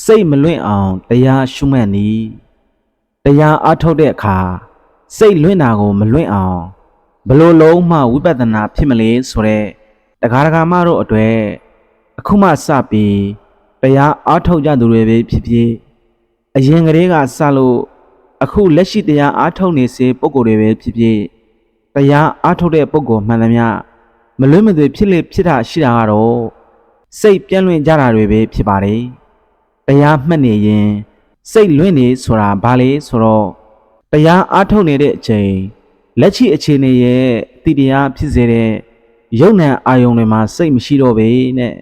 စိတ်မလွင့်အောင်တရားရှုမှတ်နည်းတရားအားထုတ်တဲ့အခါစိတ်လွင့်တာကိုမလွင့်အောင်ဘယ်လို့လုံးမှဝိပဿနာဖြစ်မလဲဆိုတော့တရားဒဂါမတို့အတွေ့အခုမှစပြီးတရားအားထုတ်ကြသူတွေပဲဖြစ်ဖြစ်အရင်ကတည်းကစလို့အခုလက်ရှိတရားအားထုတ်နေစေပုံကိုယ်တွေပဲဖြစ်ဖြစ်တရားအားထုတ်တဲ့ပုံကိုယ်မှန်သမျှမလွင့်မသွေဖြစ်လေဖြစ်တာရှိတာကတော့စိတ်ပြန့်လွင့်ကြတာတွေပဲဖြစ်ပါတယ် တရားမှတ်နေရင်စိတ်လွင့်နေဆိုတာဘာလဲဆိုတော့တရားအားထုတ်နေတဲ့အချိန်လက်ရှိအခြေအနေရဲ့အတိတရားဖြစ်စေတဲ့ယုံ nant အာယုံတွေမှာစိတ်မရှိတော့ဘေနဲ့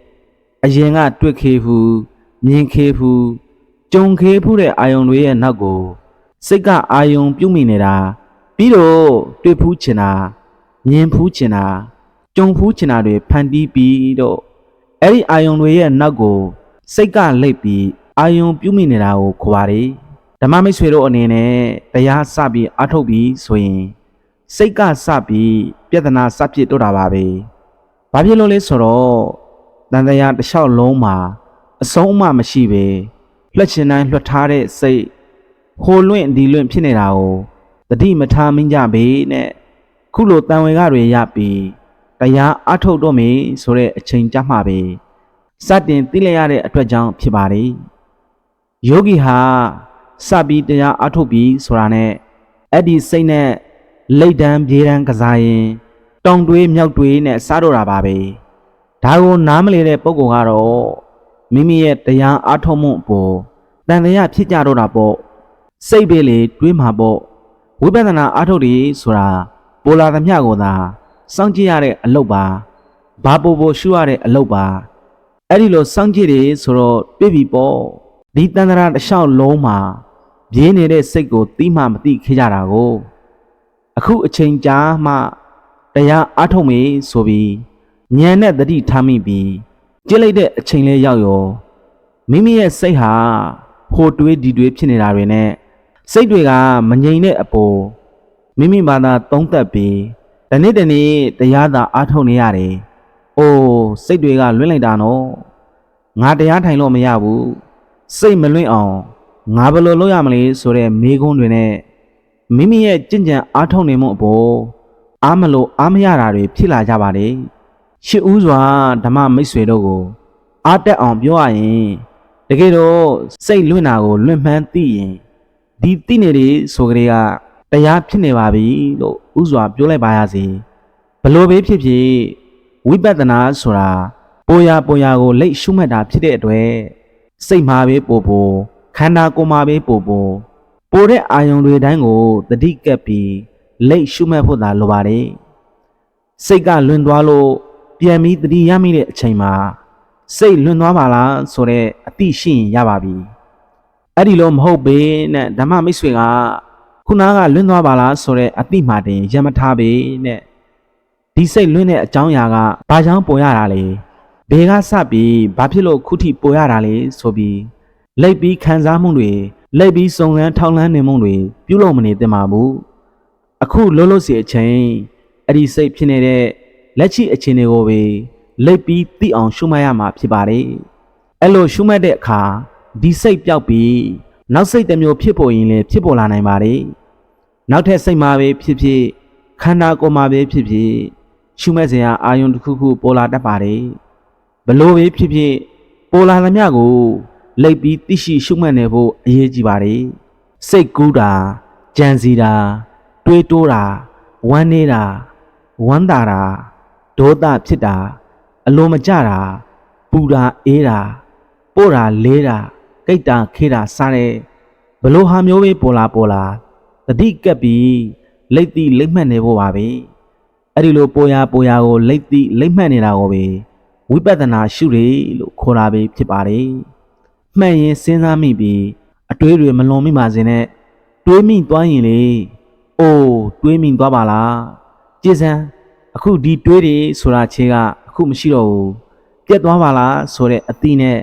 အရင်ကတွေ့ခေဖူးမြင်ခေဖူးကြုံခေဖူးတဲ့အာယုံတွေရဲ့နောက်ကိုစိတ်ကအာယုံပြုတ်မိနေတာပြီးတော့တွေ့ဖူးချင်တာမြင်ဖူးချင်တာကြုံဖူးချင်တာတွေဖန်တီးပြီးတော့အဲ့ဒီအာယုံတွေရဲ့နောက်ကို စိတ်ကလိပ်ပြီးအာယုံပြုမိနေတာကိုခေါ်ပါတယ်ဓမ္မမိတ်ဆွေတို့အနေနဲ့တရားစပြီးအထုတ်ပြီးဆိုရင်စိတ်ကစပြီးပြဿနာစဖြစ်တော့တာပါပဲဘာဖြစ်လို့လဲဆိုတော့တန်တရားတစ်လျှောက်လုံးမှာအဆုံးအမမရှိပဲလွှတ်ချင်တိုင်းလွှတ်ထားတဲ့စိတ်ဟိုလွင့်ဒီလွင့်ဖြစ်နေတာကိုတတိမထားမင်းကြဘေးနဲ့ခုလိုတန်ဝေကတွေရပြီးတရားအထုတ်တော့မေဆိုတဲ့အချိန်ကြမှာပဲ စတင်သိလိုက်ရတဲ့အတွက်ကြောင့်ဖြစ်ပါတယ်ယောဂီဟာစပြီးတရားအထုတ်ပြီးဆိုတာနဲ့အဲ့ဒီစိတ်နဲ့လိတ်တန်းပြေးတန်းကစားရင်တောင်တွေးမြောက်တွေးနဲ့စားတော့တာပါပဲဒါကိုနားမလဲတဲ့ပုံကောင်ကတော့မိမိရဲ့တရားအထုတ်မှုအပေါ်တန်တရားဖြစ်ကြတော့တာပေါ့စိတ်ပဲလေတွေးမှာပေါ့ဝိပဿနာအထုတ်တယ်ဆိုတာပိုလာသမျှကိုသာစောင့်ကြည့်ရတဲ့အလုပ်ပါဘာပိုပိုရှုရတဲ့အလုပ်ပါ အဲ့ဒီလိုစောင့်ကြည့်တယ်ဆိုတော့တွေ့ပြီပေါ့ဒီတန်ត្រာတစ်လျှောက်လုံးမှာပြင်းနေတဲ့စိတ်ကိုတီးမှမသိခဲ့ကြတာကိုအခုအချိန်ကြာမှတရားအားထုတ်မေဆိုပြီးဉာဏ်နဲ့တတိထားမိပြီးကြည့်လိုက်တဲ့အချိန်လေးရောက်ရောမိမိရဲ့စိတ်ဟာဟိုတွေးဒီတွေးဖြစ်နေတာတွေနဲ့စိတ်တွေကမငြိမ်တဲ့အပေါ်မိမိဘာသာသုံးသက်ပြီးဒီနေ့တနေ့တရားသာအားထုတ်နေရတယ်။အိုး စိတ်တွေကလွင့်လိုက်တာနော်။ငါတရားထိုင်လို့မရဘူး။စိတ်မလွင့်အောင်ငါဘယ်လိုလုပ်ရမလဲဆိုတဲ့မေးခွန်းတွေနဲ့မိမိရဲ့ကြင်ကြံအားထုတ်နေမှုအပေါ်အားမလို့အားမရတာတွေဖြစ်လာကြပါတယ်။ရှစ်ဦးစွာဓမ္မမိတ်ဆွေတို့ကိုအားတက်အောင်ပြောရရင်တကယ်တော့စိတ်လွင့်တာကိုလွင့်မှန်းသိရင်ဒီသိနေတယ်ဆိုကြတဲ့ကတရားဖြစ်နေပါပြီလို့ဥစွာပြောလိုက်ပါရစေဘလို့ပဲဖြစ်ဖြစ် ဝိပဿနာဆိုတာပေါ်ရပေါ်ရကိုလက်ရှုမှတ်တာဖြစ်တဲ့အတွက်စိတ်မှာပဲပို့ပို့ခန္ဓာကိုယ်မှာပဲပို့ပို့ပိုတဲ့အာယုံတွေတိုင်းကိုတတိကပ်ပြီးလက်ရှုမှတ်ဖို့သာလိုပါတယ်စိတ်ကလွန်သွားလို့ပြန်ပြီးတတိရမိတဲ့အချိန်မှာစိတ်လွန်သွားပါလားဆိုတဲ့အတိရှိရင်ရပါပြီအဲ့ဒီလိုမဟုတ်ပေနဲ့ဓမ္မမိတ်ဆွေကခုနကလွင့်သွားပါလားဆိုတော့အတိမာတင်ရမထားပေနဲ့ ဒီစိတ်လွင့်တဲ့အကြောင်းအရာကဘာကြောင့်ပေါ်ရတာလဲဘယ်ကစပြီးဘာဖြစ်လို့ခုထိပေါ်ရတာလဲဆိုပြီးလိုက်ပြီးခံစားမှုတွေလိုက်ပြီးစုံစမ်းထောက်လှမ်းနေမှုတွေပြုလုပ်မနေသင့်ပါဘူးအခုလုံးလို့စီအချိန်အဲ့ဒီစိတ်ဖြစ်နေတဲ့လက်ရှိအခြေအနေကိုပဲလိုက်ပြီးသိအောင်ရှုမှတ်ရမှာဖြစ်ပါတယ်အဲ့လိုရှုမှတ်တဲ့အခါဒီစိတ်ပျောက်ပြီးနောက်စိတ်တစ်မျိုးဖြစ်ပေါ်ရင်လည်းဖြစ်ပေါ်လာနိုင်ပါတယ်နောက်ထပ်စိတ်မှာပဲဖြစ်ဖြစ်ခန္ဓာကိုယ်မှာပဲဖြစ်ဖြစ် ရှုမဲ့စရာအာယုံတစ်ခုခုပေါ်လာတတ်ပါတယ်ဘလို့ပဲဖြစ်ဖြစ်ပေါ်လာသမျှကိုလိပ်ပြီးသိရှိရှုမှတ်နေဖို့အရေးကြီးပါတယ်စိတ်ကူးတာကြံစီတာတွေးတိုးတာဝမ်းနေတာဝမ်းသာတာဒေါသဖြစ်တာအလိုမကျတာပူတာအေးတာပို့တာလေးတာကိတ်တာခေးတာစားတဲ့ဘလို့ဟာမျိုးပဲပေါ်လာပေါ်လာတတိကပ်ပြီးလိတ်တိလိတ်မှတ်နေဖို့ပါပဲ အဲ့ဒီလိုပေါ်ရပေါ်ရကိုလိတ်တိလိတ်မှတ်နေတာကိုပဲဝိပဿနာရှုရလို့ခေါ်တာပဲဖြစ်ပါတယ်မှတ်ရင်စဉ်းစားမိပြီးအတွေးတွေမလွန်မိပါစေနဲ့တွေးမိသွားရင်လေအိုးတွေးမိသွားပါလားကြည်စံအခုဒီတွေးတွေဆိုတာခြေကအခုမရှိတော့ဘူးပြတ်သွားပါလားဆိုတဲ့အသီးနဲ့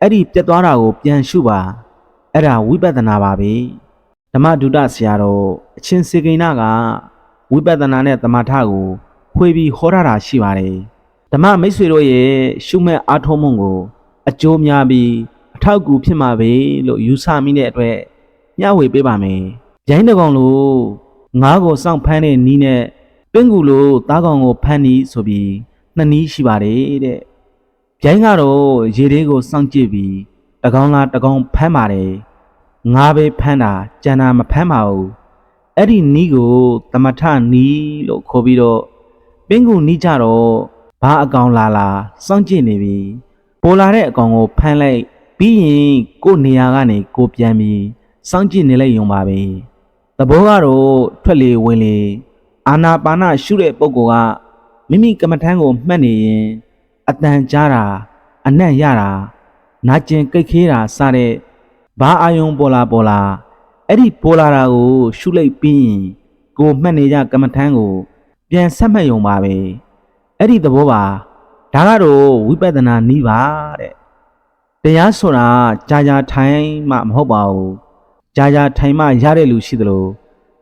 အဲ့ဒီပြတ်သွားတာကိုပြန်ရှုပါအဲ့ဒါဝိပဿနာပါပဲဓမ္မဒုဒဆရာတော်အချင်းစေကိန်းနာက ဝိပဿနာနဲ့တမထကိုခွေပြီးဟောရတာရှိပါတယ်ဓမ္မမိတ်ဆွေတို့ရဲ့ရှုမဲ့အားထုတ်မှုကို အကျိုးများပြီးအထောက်ထောက်အကူဖြစ်မှာပဲလို့ယူဆမိတဲ့အတွက်မျှဝေပေးပါမယ်။ရိုင်းတကောင်လိုငါးကိုစောင့်ဖမ်းတဲ့နီးနဲ့ပင်ကူလိုသားကောင်ကိုဖမ်းနီးဆိုပြီးနှစ်နီးရှိပါတယ်တဲ့။ရိုင်းကတော့ရေသေးကိုစောင့်ကြည့်ပြီးတကောင်လားတကောင်ဖမ်းပါတယ်။ငါပဲဖမ်းတာကြံတာမဖမ်းပါဘူး။ အဲ့ဒီနီးကိုတမထနီးလို့ခေါ်ပြီးတော့ပင်ကူနီးကြတော့ဘာအကောင်လာလာစောင့်ကြည့်နေပြီ။ပေါ်လာတဲ့အကောင်ကိုဖမ်းလိုက်ပြီးရင်ကို့နေရာကနေကိုပြန်ပြီးစောင့်ကြည့်နေလိုက်ရုံပါပဲ။တဘောကတော့ထွက်လေဝင်လေအာနာပါနရှုတဲ့ပုံကမိမိကမ္မထမ်းကိုမှတ်နေရင်အတန်ကြားတာအနံ့ရတာနာကျင်ကိတ်ခေးတာစတဲ့ဘာအာယုံပေါ်လာပေါ်လာ အဲ့ဒီပေါ်လာတာကိုရှုလိုက်ပြီးရင်ကိုမှတ်နေကြကမ္မထမ်းကို ပြန်ဆက်မှတ်ရုံပါပဲအဲ့ဒီသဘောပါဒါကတော့ဝိပဿနာနည်းပါတဲ့တရားဆိုတာကြာကြာထိုင်မှမဟုတ်ပါဘူးကြာကြာထိုင်မှရတဲ့လူရှိသလို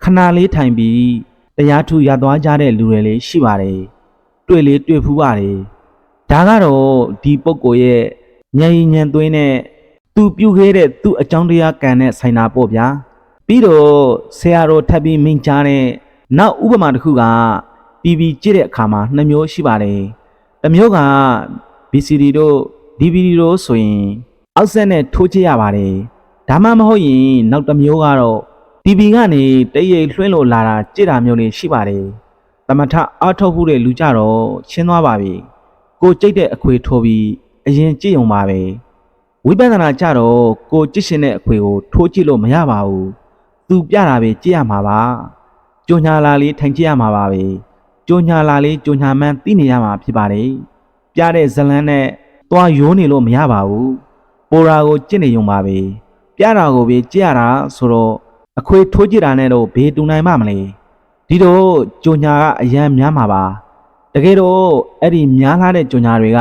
ခဏလေးထိုင်ပြီးတရားထူရသွားကြတဲ့လူတွေလည်းရှိပါတယ်တွေ့လေတွေ့ဖူးပါတယ်ဒါကတော့ဒီပုဂ္ဂိုလ်ရဲ့ဉာဏ်ရည်ဉာဏ်သွင်းတဲ့သူပြုခဲ့တဲ့သူ့အကြောင်းတရားကံနဲ့ဆိုင်တာပေါ့ဗျာ ပြီးတော့ဆရာတော်ထပ်ပြီးမိန့်ကြားတဲ့နောက်ဥပမာတစ်ခုကပြီးပြီးကြည့်တဲ့အခါမှာနှစ်မျိုးရှိပါတယ်။တစ်မျိုးက BCD တို့ DVD တို့ဆိုရင်အောက်ဆက်နဲ့ထိုးကြည့်ရပါတယ်။ဒါမှမဟုတ်ရင်နောက်တစ်မျိုးကတော့ TV ကနေတရိပ်လွှင့်လို့လာတာကြည့်တာမျိုးလေးရှိပါတယ်။သမထအားထုတ်ဖို့တဲ့လူကြတော့ရှင်းသွားပါပြီ။ကိုကြိတ်တဲ့အခွေထိုးပြီးအရင်ကြည့်ရုံပါပဲ။ဝိပဿနာကြတော့ကိုကြည့်ရှင်တဲ့အခွေကိုထိုးကြည့်လို့မရပါဘူး။ သူပြတာပဲကြည့်ရမှာပါ။ကြုံညာလာလေးထိုင်ကြည့်ရမှာပါပဲ။ကြုံညာလာလေးကြုံညာမှန်းသိနေရမှာဖြစ်ပါတယ်။ပြတဲ့ဇလန်းနဲ့သွားရိုးနေလို့မရပါဘူး။ပိုရာကိုကြည့်နေရုံပါပဲ။ပြတာကိုပဲကြည့်ရတာဆိုတော့အခွေထိုးကြည့်တာနဲ့တော့ဘေးတူနိုင်မှမလဲ။ဒီတော့ကြုံညာကအရန်များမှာပါ။တကယ်တော့အဲ့ဒီများလာတဲ့ကြုံညာတွေက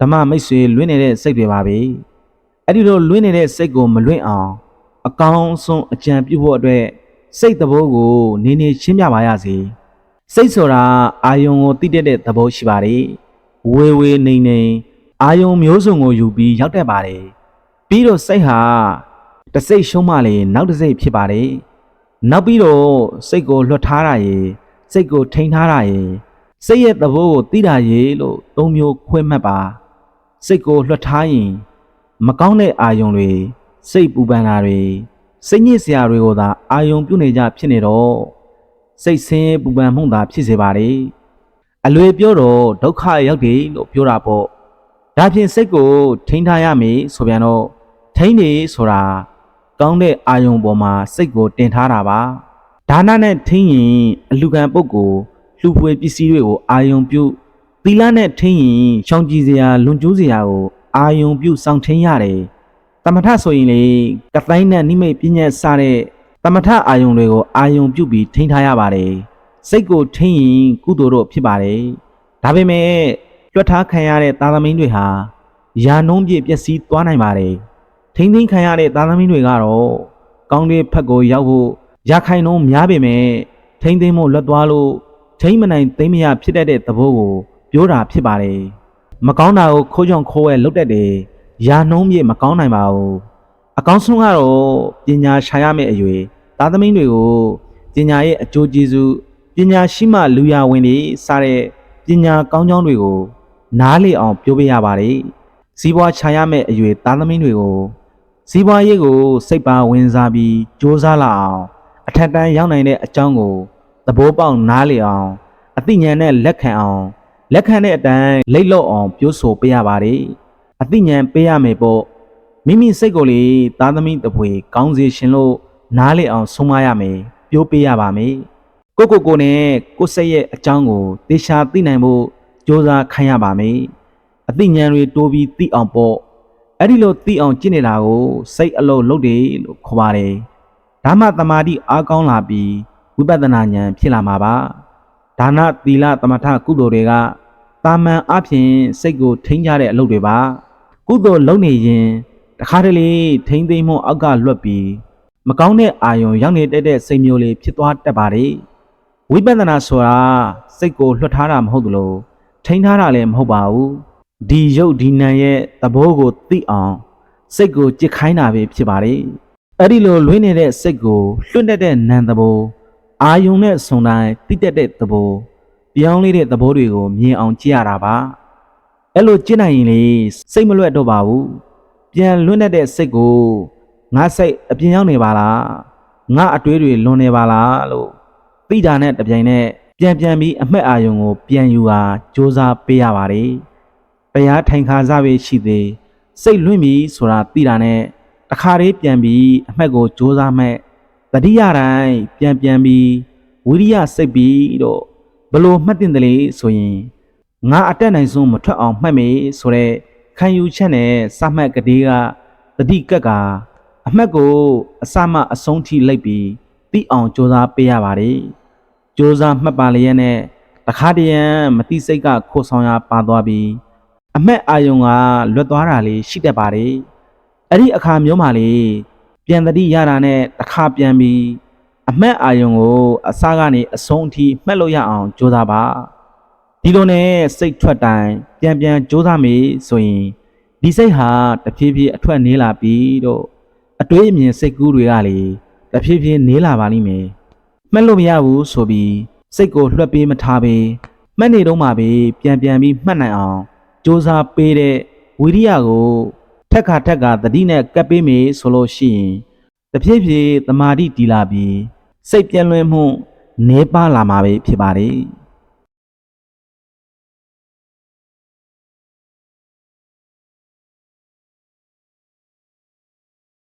ဓမ္မမိတ်ဆွေလွင့်နေတဲ့စိတ်တွေပါပဲ။အဲ့ဒီလိုလွင့်နေတဲ့စိတ်ကိုမလွင့်အောင် အကောင်းဆုံးအကြံပြုဖို့အတွက်စိတ်သဘောကိုနေနေရှင်းပြပါရစေ။စိတ်ဆိုတာအာယုံကိုတိတက်တဲ့သဘောရှိပါတယ်။ဝေဝေနေနေအာယုံမျိုးစုံကိုယူပြီးရောက်တတ်ပါတယ်။ပြီးတော့စိတ်ဟာတစ်စိတ်ရှုံးမှလေနောက်တစ်စိတ်ဖြစ်ပါတယ်။နောက်ပြီးတော့စိတ်ကိုလွှတ်ထားတာရေစိတ်ကိုထိန်းထားတာရေစိတ်ရဲ့သဘောကိုသိတာရေလို့သုံးမျိုးခွဲမှတ်ပါ။စိတ်ကိုလွှတ်ထားရင် မကောင်းတဲ့အာယုံတွေ စိတ်ပူပန်တာတွေစိတ်ညစ်စရာတွေကိုသာအာယုံပြုနေကြဖြစ်နေတော့စိတ်ဆင်းရဲပူပန်မှုသာဖြစ်စေပါတယ်။အလွယ်ပြောတော့ဒုက္ခရောက်တယ်လို့ပြောတာပေါ့။ဒါဖြင့်စိတ်ကိုထိန်းထားရမယ်ဆိုပြန်တော့ထိန်းနေဆိုတာကောင်းတဲ့အာယုံပေါ်မှာစိတ်ကိုတင်ထားတာပါဒါနနဲ့ထိန်းရင်အလူခံပုဂ္ဂိုလ်လှူဖွေပစ္စည်းတွေကိုအာယုံပြုသီလနဲ့ထိန်းရင်ရှောင်ကြည်စရာလွန်ကျူးစရာကိုအာယုံပြုစောင့်ထိန်းရတယ်တ မထဆိုရင်လေကတိုင်းနဲ့နိမိတ်ပြည့်ညက်စတဲ့တမထအာယုံတွေကိုအာယုံပြုပြီးထိန်းထားရပါတယ်စိတ်ကိုထိန်းရင်ကုသိုလ်တော့ဖြစ်ပါတယ်ဒါပေမဲ့လွှတ်ထားခံရတဲ့သာသမီတွေဟာယာနှုံးပြည့်ပျက်စီးသွားနိုင်ပါတယ်ထိမ့်သိမ်းခံရတဲ့သားသမီးတွေကတော့ကောင်းတဲ့ဖက်ကိုရောက်ဖို့ရခိုင်နှုံးများပေမဲ့ထိမ့်သိမ်းမှုလွတ်သွားလို့ထိမ့်မနိုင်သိမ့်မရဖြစ်တတ်တဲ့သဘောကိုပြောတာဖြစ်ပါတယ်မကောင်းတာကိုခိုးကြောင်ခိုးဝဲလုပ်တတ်တယ် ယာနှုံးမြေမကောင်းနိုင်ပါဘူးအကောင်းဆုံးကတော့ပညာရှာရမယ့်အရွယ်သားသမီးတွေကိုပညာရဲ့အကျိုးကျေးဇူးပညာရှိမှလူရဝင်တွေစတဲ့ပညာကောင်းကြောင်းတွေကိုနားလေအောင်ပြောပြရပါတယ်စီးပွားချရမယ့်အရွယ်သားသမီးတွေကိုစီးပွားရေးကိုစိတ်ပါဝင်စားပြီးစ조사လာအောင်အထက်တန်းရောက်နိုင်တဲ့အကြောင်းကိုသဘောပေါက်နားလည်အောင်အသိဉာဏ်နဲ့လက်ခံအောင်လက်ခံတဲ့အတိုင်းလိတ်လော့အောင်ပြောဆိုပေးရပါတယ် အသိဉာဏ်ပေးရမယ်ပေါ့မိမိစိတ်ကိုလေသားသမီးတပွေကောင်းစေရှင်လို့နားလည်အောင်ဆုံးမရမယ်ပြောပေးရပါမယ်ကိုကိုကိုနဲ့ကိုစိတ်ရဲ့အကြောင်းကိုသေချာသိနိုင်ဖို့စ조사ခံရပါမယ်အသိဉာဏ်တွေတိုးပြီးသိအောင်ပေါ့အဲ့ဒီလိုသိအောင်ကျင့်နေတာကိုစိတ်အလုံးလုပ်တယ်လို့ခေါ်ပါတယ်ဒါမှတမာတိအားကောင်းလာပြီးဝိပဿနာဉာဏ်ဖြစ်လာမှာပါဒါနသီလသမထကုသိုလ်တွေကတာမန်အဖြစ်စိတ်ကိုထိန်းကြတဲ့အလုပ်တွေပါ ကုသိုလ်လုပ်နေရင်တခါတလေထိန်းသိမ်းမှုအောက်ကလွတ်ပြီးမကောင်းတဲ့အာယုံရောက်နေတဲ့တဲ့စိတ်မျိုးလေးဖြစ်သွားတတ်ပါတယ်ဝိပဿနာဆိုတာစိတ်ကိုလွှတ်ထားတာမဟုတ်သလိုထိန်းထားတာလည်းမဟုတ်ပါဘူးဒီရုပ်ဒီနာရဲ့သဘောကိုသိအောင်စိတ်ကိုကြစ်ခိုင်းတာပဲဖြစ်ပါတယ်အဲ့ဒီလိုလွှင်းနေတဲ့စိတ်ကိုလွှတ်တတ်တဲ့နံသဘောအာယုံနဲ့ဆုံတိုင်းတိတက်တဲ့သဘောပြောင်းလဲတဲ့သဘောတွေကိုမြင်အောင်ကြည့်ရတာပါ အဲ့လိုကြည့်နိုင်ရင်လေစိတ်မလွတ်တော့ပါဘူးပြန်လွှတ်တတ်တဲ့စိတ်ကိုငါစိတ်အပြင်ရောက်နေပါလားငါအတွေးတွေလွန်နေပါလားလို့သိတာနဲ့တပြိုင်နက်ပြန်ပြန်ပြီးအမှတ်အာယုံကိုပြန်ယူဟာစ조사ပေးရပါတယ်တရားထိုင်ခါစားပဲရှိသေးစိတ်လွင့်ပြီဆိုတာသိတာနဲ့တခါတည်းပြန်ပြီးအမှတ်ကိုစ조사မဲ့တတိယတိုင်းပြန်ပြန်ပြီးဝိရိယစိတ်ပြီးတော့ဘလို့မှတ်တင်တယ်လေဆိုရင် ငါအတက်နိုင်ဆုံးမထွက်အောင်မှတ်မေဆိုတဲ့ခံယူချက်နဲ့စမှတ်ကလေးကတတိကက်ကအမှတ်ကိုအစမအဆုံးထိလိုက်ပြီးသိအောင်စ조사ပေးရပါတယ်စ조사မှတ်ပါလျက်နဲ့တခါတရံမတိစိတ်ကခိုးဆောင်ရပါသွားပြီးအမက်အာယုံကလွတ်သွားတာလေးရှိတတ်ပါတယ်အဲ့ဒီအခါမျိုးမှလေပြန်တတိရတာနဲ့တခါပြန်ပြီးအမက်အာယုံကိုအစကနေအဆုံးအထိမှတ်လို့ရအောင်ကြိုးစားပါ ဒီလိုနဲ့စိတ်ထွက်တိုင်းပြန်ပြန်ကြိုးစားမေဆိုရင်ဒီစိတ်ဟာတဖြည်းဖြည်းအထွက်နေလာပြီးတော့အတွေးအမြင်စိတ်ကူးတွေကလေတဖြည်းဖြည်းနေလာပါလိမ့်မယ်မှတ်လို့မရဘူးဆိုပြီးစိတ်ကိုလွှတ်ပေးမထားပဲမှတ်နေတော့မှပဲပြန်ပြန်ပြီးမှတ်နိုင်အောင်စူးစမ်းပေးတဲ့ဝိရိယကိုထက်ခါထက်ကသတိနဲ့ကပ်ပေးမယ်ဆိုလို့ရှိရင်တဖြည်းဖြည်းတမာတိတီလာပြီးစိတ်ပြန့်လွင်မှုနေပါလာမှာပဲဖြစ်ပါတယ်